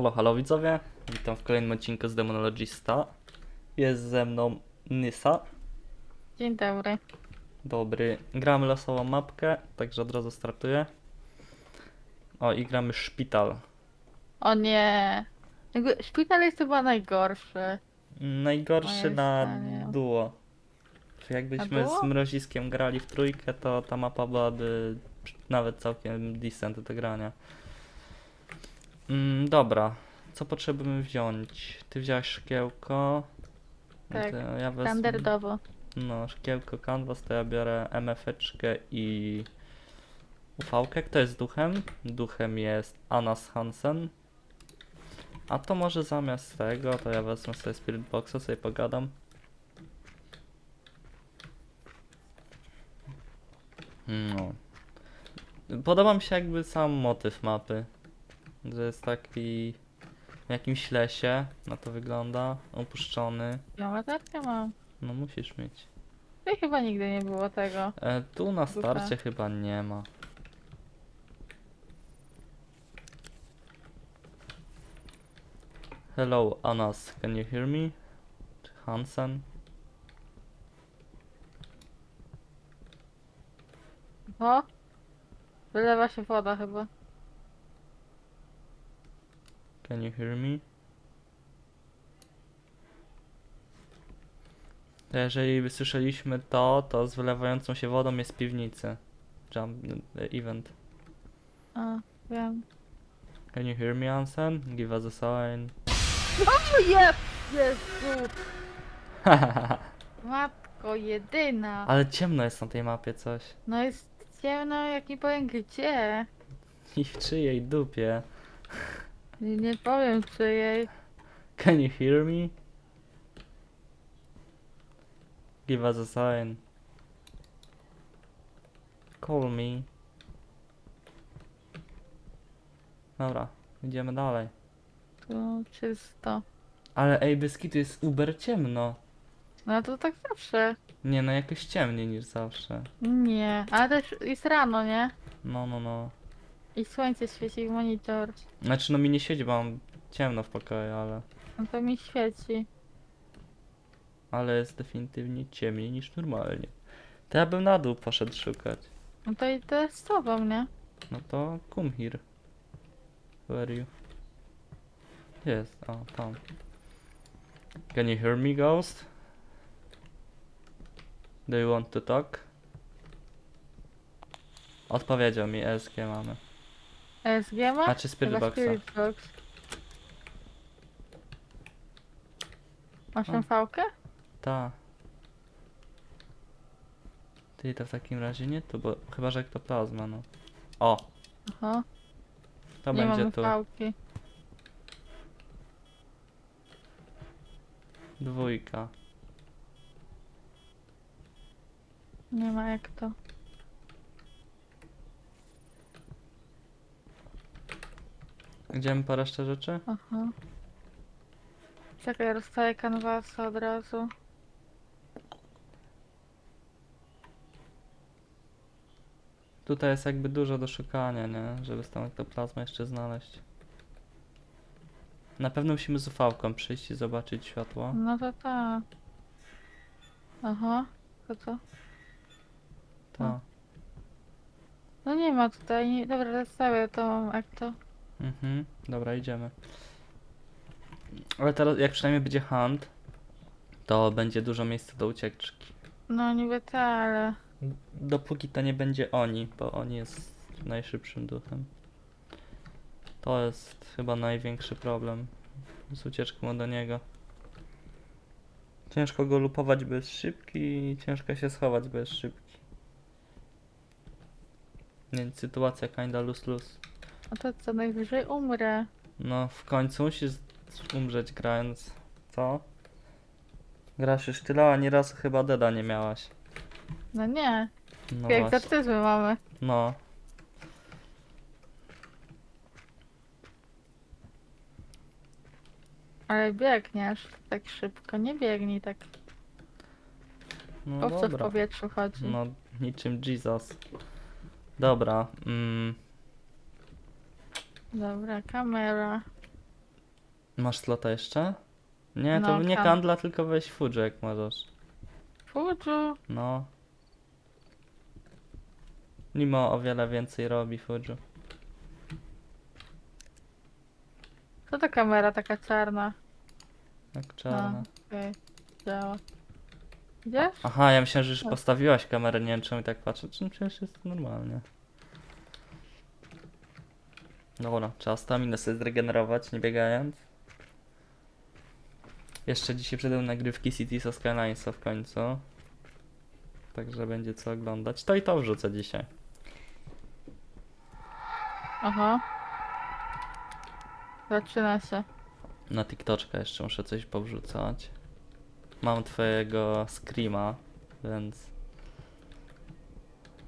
Halo, halo widzowie, witam w kolejnym odcinku z Demonologista. Jest ze mną Nysa. Dzień dobry. Dobry, gramy losową mapkę, także od razu startuję. O, i gramy szpital. O nie. Jakby Szpital jest chyba najgorszy. Najgorszy Moje na zdanie. duo. Jakbyśmy duo? z Mroziskiem grali w trójkę, to ta mapa byłaby nawet całkiem decent do grania. Mm, dobra, co potrzebujemy wziąć? Ty wziąłeś szkiełko. Tak, To ja wezmę- Standardowo. No, szkiełko canvas, to ja biorę MF-eczkę i ufałkę. Kto jest duchem? Duchem jest Anas Hansen. A to może zamiast tego, to ja wezmę sobie Spirit Boxa, sobie pogadam. No. Podoba mi się jakby sam motyw mapy. Że jest taki w jakimś lesie, na to wygląda, opuszczony. Ja latarkę mam. No musisz mieć. To chyba nigdy nie było tego. E, tu na Ducha. starcie chyba nie ma. Hello, Anas, can you hear me? Czy Hansen? O! Wylewa się woda chyba. Can you hear me? Jeżeli wysłyszeliśmy to, to z wylewającą się wodą jest piwnicy. Jump e, event. A, wiem. Can you hear me, Hansen? Give us a sign. O je! Jezu! Matko jedyna. Ale ciemno jest na tej mapie coś. No jest ciemno, jak nie powiem gdzie. I w czyjej dupie. Nie, nie powiem czyjej. Can you hear me? Give us a sign. Call me. Dobra, idziemy dalej. Tu czysto. Ale ej, Beskitu jest uber ciemno. No to tak zawsze. Nie no, jakoś ciemniej niż zawsze. Nie, ale też jest rano, nie? No, no, no. I słońce świeci w monitor. Znaczy, no mi nie siedzi, bo mam ciemno w pokoju, ale... No to mi świeci. Ale jest definitywnie ciemniej niż normalnie. To ja bym na dół poszedł szukać. No to i to jest z tobą, nie? No to come here. Where you? Jest, o, tam. Can you hear me, ghost? Do you want to talk? Odpowiedział mi, ESG mamy. ESG ma? A czy Spirit Chyba Boxa? Spirit Box. Masz tą fałkę? Ta. Ty to w takim razie nie tu, bo chyba, że ektoplazma, no. O, Aha, to nie będzie mamy tu. fałki. Dwójka. Nie ma jak to. Idziemy po resztę rzeczy? Aha. Czekaj, rozstaję kanwasa od razu. Tutaj jest jakby dużo do szukania, nie? Żeby z tą ektoplazmę jeszcze znaleźć. Na pewno musimy z ufałką przyjść i zobaczyć światło. No to tak. Aha, to co? To. No nie ma tutaj, nie... dobra, rozstawię to, jak to. Mhm. Dobra, idziemy. Ale teraz, jak przynajmniej będzie hunt, to będzie dużo miejsca do ucieczki. No niby ta, ale... Dopóki to nie będzie oni, bo oni jest najszybszym duchem. To jest chyba największy problem z ucieczką do niego. Ciężko go lupować bez szybki i ciężko się schować bez szybki. Więc sytuacja kinda lose-lose. No to co, najwyżej umrę. No w końcu musisz umrzeć grając. Co? Grasz już tyle, a nieraz chyba deda nie miałaś. No nie, No jak właśnie. egzorcyzmy mamy. No. Ale biegniesz tak szybko, nie biegnij tak. No O co w dobra. powietrzu chodzi? No, niczym Jesus. Dobra. Mm, Dobra, kamera. Masz slota jeszcze? Nie, to No, nie kan- kandla, tylko weź Fuji jak możesz. Fuju. No. Mimo o wiele więcej robi Fuji. Co to kamera taka czarna? Jak czarna. Okej, działa. Aha, ja myślałem, że już Tak. postawiłaś kamerę, nie wiem czemu i tak patrzę. Czym przecież jest normalnie. Dobra, trzeba staminę sobie zregenerować, nie biegając. Jeszcze dzisiaj przyjdą nagrywki Cities of Skylinesa w końcu. Także będzie co oglądać. To i to wrzucę dzisiaj. Aha. Zaczyna się. Na TikToczka jeszcze muszę coś powrzucać. Mam twojego screama, więc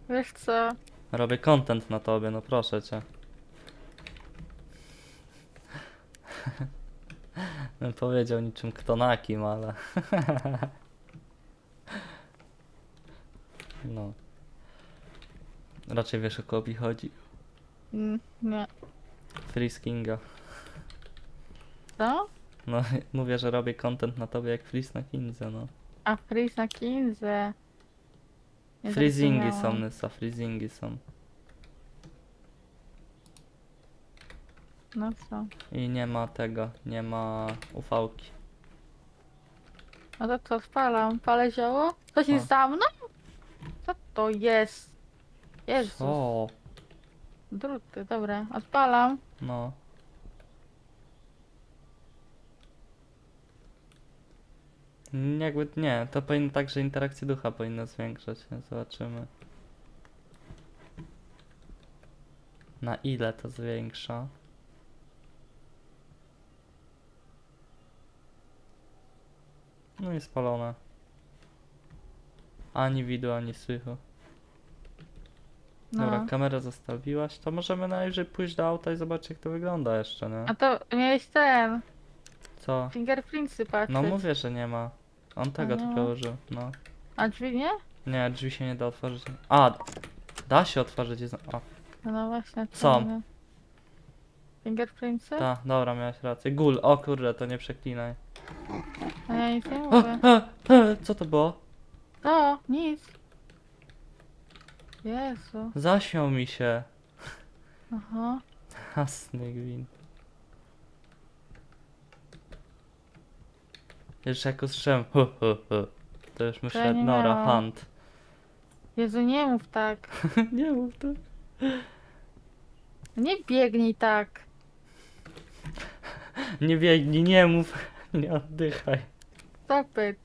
Wiesz co? robię content na tobie, no proszę cię. Bym powiedział niczym kto na kim, ale... no. Raczej wiesz o kogo mi chodzi. Mm, nie. Freeze Kinga. Co? No, mówię, że robię content na tobie jak Freeze na Kindze, no. A freeze na Kinze. Nie Freezingi są, zrozumiałam. Nysa, freezingi są. No co? I nie ma tego, nie ma ufałki. No to co, spalam. Palę zioło? Coś O. jest za mną? Co to jest? Jezus. O, Druty, dobra. Odpalam. no. Mm, Jakby nie, to powinno tak, że interakcje ducha powinno zwiększać, zobaczymy. Na ile to zwiększa? No i spalone. Ani widu, ani słychu. No. Dobra, kamerę zostawiłaś, to możemy najwyżej pójść do auta i zobaczyć jak to wygląda jeszcze, nie? A to miałeś ten. Co? Fingerprintsy patrzeć. No mówię, że nie ma. On tego nie tylko ma. użył, no. A drzwi nie? Nie, drzwi się nie da otworzyć. A, da się otworzyć. jest- A, No, no właśnie. Są. czarne. Fingerprintsy? ta, dobra, miałeś rację. Gul, o kurde, to nie przeklinaj. A ja nic nie A, mówię. a, a, co to było? To, nic. Jezu. Zaśmiał mi się. Aha. Jasny gwint. Jeszcze jak usłyszałem hu, hu, hu. To już myślę, nie Nora miałam. Hunt. Jezu, nie mów tak. nie mów tak. Nie biegnij tak. Nie biegnij, nie mów. Nie oddychaj. Stop it.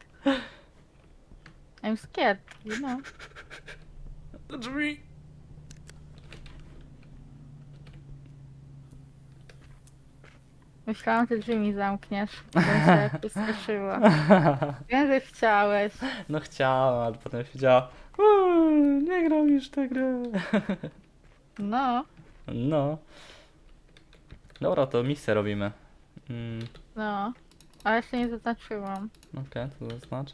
I'm scared, you know. Do drzwi. Myślałam, że drzwi mi zamkniesz. Bym się wystraszyła. Wiem, że chciałeś. No chciałem, ale potem siedziała. "Uuu, Nie gram już tę grę. No, No. Dobra, to misję robimy. Mm, no. Ale jeszcze nie zaznaczyłam. Okej, to zaznacz.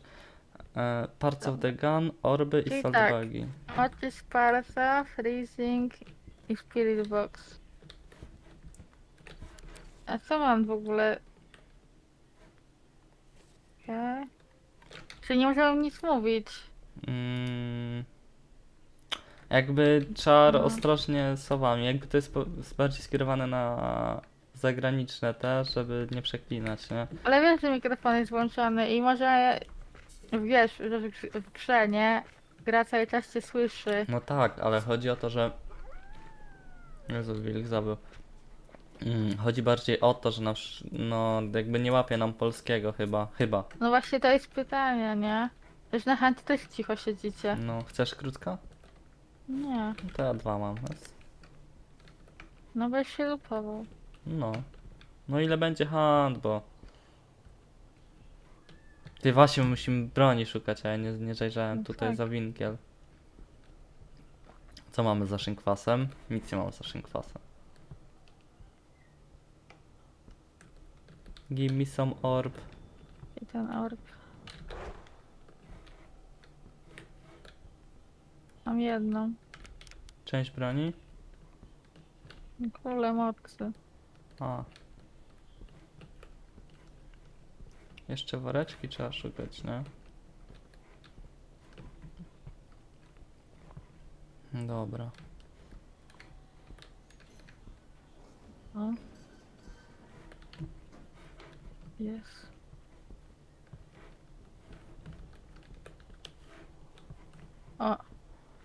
E, parts of the gun, orby i Czyli tak. buggy. Otis Parsa, Freezing i Spirit Box. A co mam w ogóle? Okej. Czyli nie możemy nic mówić. Mm, jakby czar No. ostrożnie słowami. Jakby to jest po, jest bardziej skierowane na zagraniczne też, żeby nie przeklinać, nie? Ale wiesz, że mikrofon jest włączony i może wiesz, że w grze- nie? Gra cały czas cię słyszy. No tak, ale chodzi o to, że. Jezu, Wilk zabył. Mm, chodzi bardziej o to, że na, wsz- no, jakby nie łapie nam polskiego chyba. Chyba. No właśnie to jest pytanie, nie? Też na chęci też cicho siedzicie. No, chcesz krótka? Nie, To ja dwa mam. Jest. no byś się lupował. No. No ile będzie hand, bo. Ty właśnie musimy broni szukać, a ja nie, nie zajrzałem No tutaj tak. za winkiel. Co mamy za szynkwasem? Nic nie mamy za szynkwasem. Give me some orb. I ten orb. Mam jedną. Część broni? Króle mocy. A. Jeszcze woreczki trzeba szukać, nie? Dobra. O. Jest. O,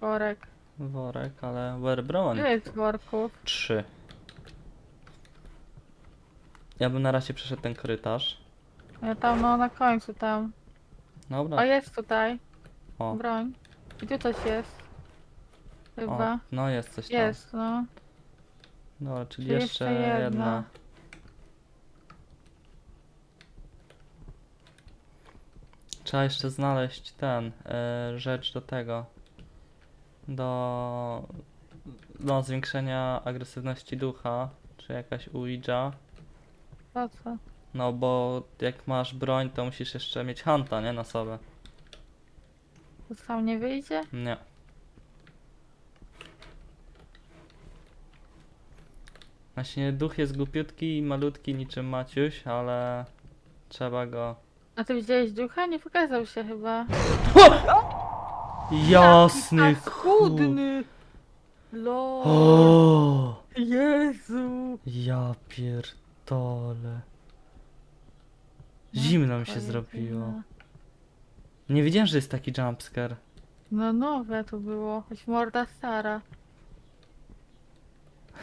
worek. Worek, ale where broń? Ile jest worków? Trzy. Ja bym na razie przeszedł ten korytarz. Ja tam, no na końcu tam. O, Dobra. jest tutaj. O, Broń. I tu coś jest. o, Chyba. no jest coś tam. Jest, no. Dobra, czyli Czyli jeszcze jeszcze jedna. jedna. Trzeba jeszcze znaleźć ten, y, rzecz do tego. Do no, zwiększenia agresywności ducha, czy jakaś Ouija. No bo jak masz broń, to musisz jeszcze mieć hanta, nie? Na sobie. To sam nie wyjdzie? Nie. Właśnie duch jest głupiutki i malutki niczym Maciuś, ale trzeba go... A ty widziałeś ducha? Nie pokazał się chyba. Jasny Jaki paskudny! Lol. O, Jezu! ja pierdolę. Zimno mi się zrobiło. Nie wiedziałem, że jest taki jumpscare. No nowe to było, choć morda stara.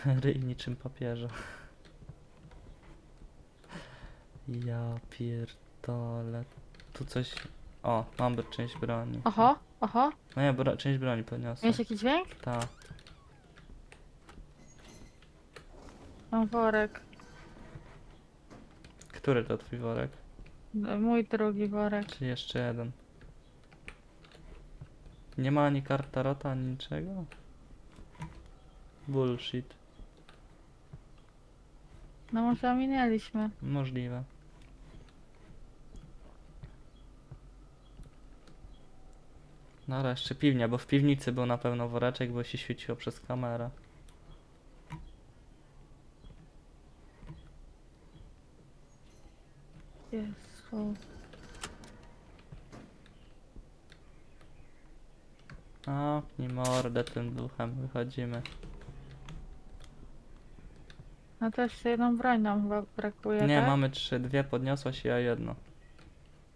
Ryj niczym papieża. Ja pierdolę. Tu coś... O, mam br- część broni. Oho, oho, No ja bro... część broni podniosłem. miałeś jakiś dźwięk? Ta. Mam worek. Który to twój worek? Mój drugi worek. Czy jeszcze jeden? Nie ma ani kart tarota, ani niczego? Bullshit. No może ominęliśmy. Możliwe. Dobra, jeszcze piwnia, bo w piwnicy był na pewno woreczek, bo się świeciło przez kamerę. Jezu. A, mordę tym duchem, wychodzimy. No to jeszcze jedną broń nam chyba brakuje, Nie, tak? mamy trzy, dwie podniosłaś i ja jedno.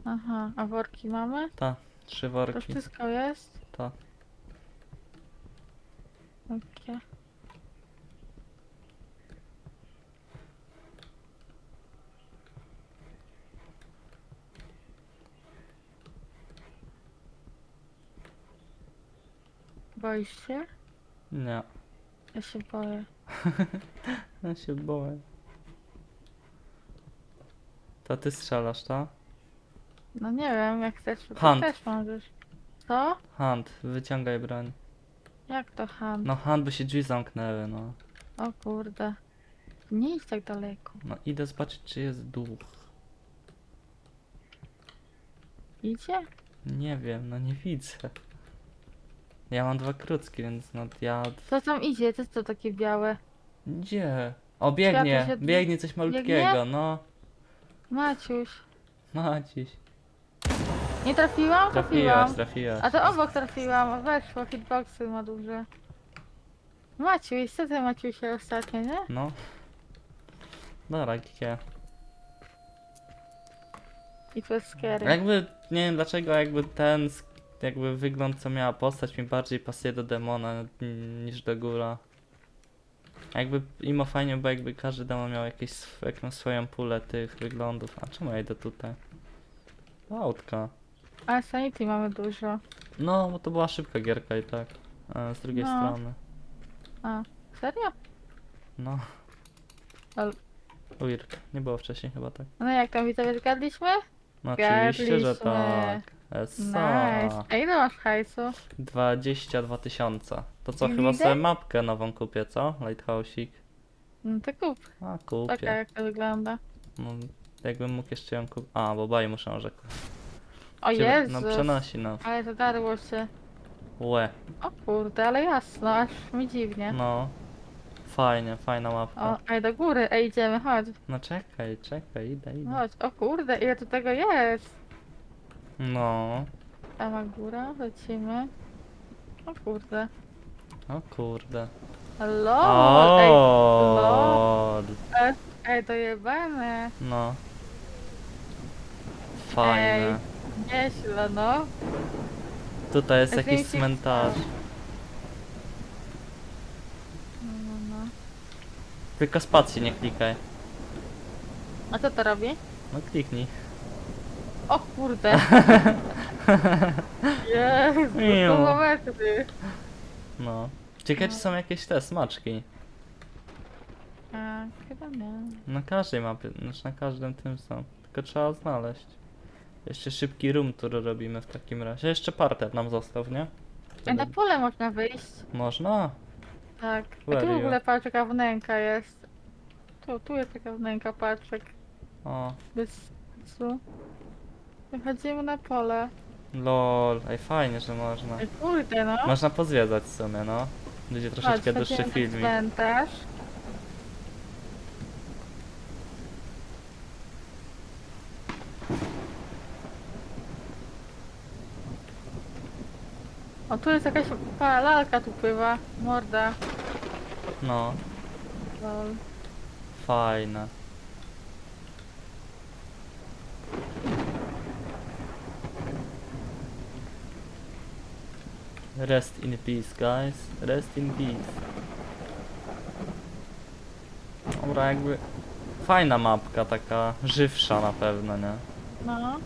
Aha, a worki mamy? Ta, trzy To worki. wszystko jest? Ta. Okej. Boisz się? Nie, Ja się boję. ja się boję. To ty strzelasz, ta? No nie wiem, jak chcesz, to Hand. też możesz. Co? Hand, wyciągaj broń. Jak to hand? No hand, by się drzwi zamknęły, no. O kurde. Nie idź tak daleko. No idę zobaczyć, czy jest duch. Idzie? Nie wiem, no nie widzę. Ja mam dwa krótkie, więc no ja... Co tam idzie? To jest to takie białe. Gdzie? O, biegnie, Światło się- biegnie coś malutkiego, biegnie? no. Maciuś. Maciś. Nie trafiłam? Trafiłaś, Trafiłam. trafiłaś. A to obok trafiłam, weszło, hitboxy ma duże. Maciuś, co ty Maciusie ostatnio, nie? No. Dobra, GG. I to jest scary. Jakby, nie wiem dlaczego, jakby ten, sk- jakby wygląd co miała postać mi bardziej pasuje do demona niż do góra. Jakby imo fajnie, bo jakby każdy demon miał jakieś jakąś swoją pulę tych wyglądów. A czemu ja idę tutaj? Autka. Ale sanity mamy dużo. No, bo to była szybka gierka i tak. A z drugiej No. strony. A, serio? No. Ale- Weird. Nie było wcześniej chyba tak. No jak tam widzowie zgadliśmy? No oczywiście, że Zgadliśmy. tak. Essa. Nice. A ile masz hajsu? 22 tysiące. To co, chyba widzę? sobie mapkę nową kupię, co? Lighthouse'ik. No to kup. A, Taka kupię. jak to wygląda. No, jakbym mógł jeszcze ją kupić. A, bo baj muszę rzekł. O Ciebie- Jezus. No przenosi, no. Ale to darło się. Łe. O kurde, ale jasno, aż mi dziwnie. No. fajnie, fajna mapka. O, ej, do góry, ej, idziemy, chodź. No czekaj, czekaj, idę, idę. Chodź, o kurde, ile tu tego jest. No, Sama góra, lecimy. O kurde. o kurde. Lol, ej, Ej, to jebane. no. Fajne. Nieźle, no. Tutaj jest Ej, jakiś zdjęcie cmentarz. No, no, no. Tylko spacji nie klikaj. A co to robi? No kliknij. O kurde. Jezu, Miu. to metry. No. Ciekawe czy No. są jakieś te smaczki. A, chyba nie. Na każdej mapie, znaczy na każdym tym są. Tylko trzeba znaleźć. Jeszcze szybki room tour robimy w takim razie. Jeszcze parter nam został, nie? Ej, na pole można wyjść. Można? Tak. A tu w ogóle patrz jaka wnęka jest. Tu, tu jest taka wnęka, patrzek. O, Bez sensu. Wychodzimy na pole. lol. Ej, fajnie, że można. Ej, kurde no. Można pozwiedzać w sumie, no. Będzie troszeczkę dłuższy wchodzimy na filmik. cmentarz. O, tu jest jakaś pa, lalka tu pływa. Morda. No, Lol. fajne. Rest in peace, guys. Rest in peace. Dobra, jakby... Fajna mapka, taka żywsza na pewno, nie? No.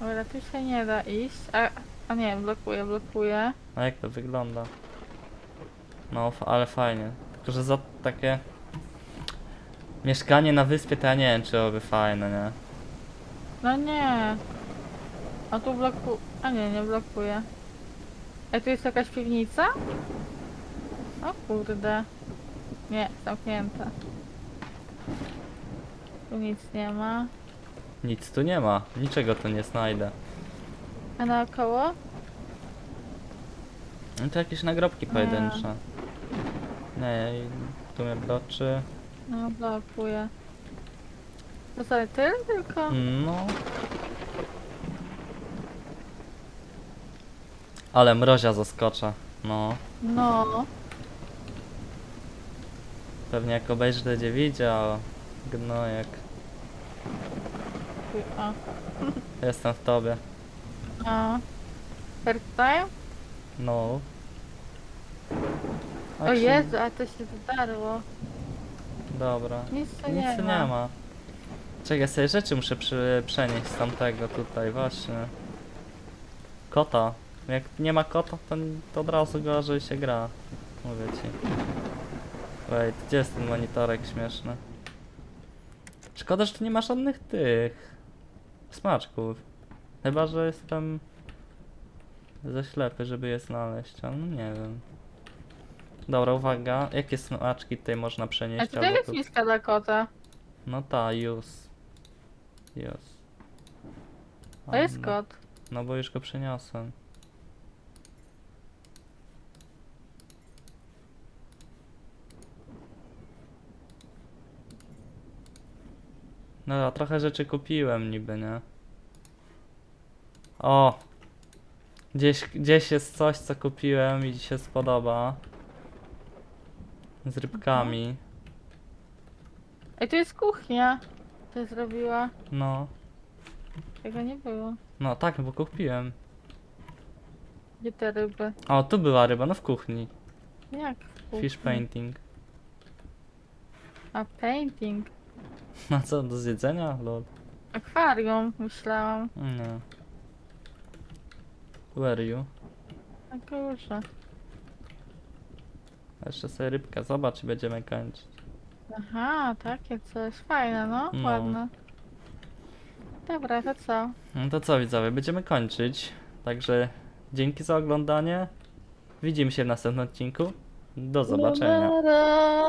Dobra, tu się nie da iść. A, a nie, blokuje, blokuje. A jak to wygląda? No, ale fajnie. Tylko, że za takie... Mieszkanie na wyspie to ja nie wiem, czy byłoby fajne, nie? No nie. A tu bloku... A nie, nie blokuje. A tu jest jakaś piwnica? O kurde. Nie, zamknięta. Tu nic nie ma. Nic tu nie ma. Niczego tu nie znajdę. A naokoło? No to jakieś nagrobki pojedyncze. Nie, tu mnie bloczy. No, blokuje. To sobie tyle tylko? No. Ale mrozia zaskocza. No. No. Pewnie jak obejrzy to będzie widział. Gnojek. O. Jestem w tobie. A. First time? No. O Actually- Jezu, a to się wydarło. Dobra. Nic tu Nic nie tu ma. nie ma. Czekaj, sobie rzeczy muszę przy, przenieść z tamtego tutaj, właśnie. Kota. Jak nie ma kota, to, to od razu gorzej się gra. Mówię ci. Wait, gdzie jest ten monitorek śmieszny? Szkoda, że tu nie ma żadnych tych smaczków. Chyba, że jestem za ślepy, żeby je znaleźć, ale no nie wiem. Dobra, uwaga. Jakie smaczki tutaj można A przenieść? tutaj albo jest tu- miska dla kota. no ta, use. Use. To jest kot. No bo już go przeniosłem. No, a trochę rzeczy kupiłem niby, nie? O! Gdzieś, gdzieś jest coś, co kupiłem i ci się spodoba. Z rybkami. Ej, tu jest kuchnia. To zrobiła. No. Tego nie było. No tak, bo kupiłem. Gdzie te ryby? O, tu była ryba, no w kuchni. Jak? w kuchni? Fish painting. A painting. No co, do zjedzenia? Lol. Akwarium, myślałam. Nie. Where you? Na górze. Jeszcze sobie rybkę, zobacz i będziemy kończyć. Aha, takie coś. Fajne, no. No. Ładne. Dobra, to co? No to co widzowie, będziemy kończyć. Także dzięki za oglądanie. Widzimy się w następnym odcinku. Do zobaczenia. No, nara.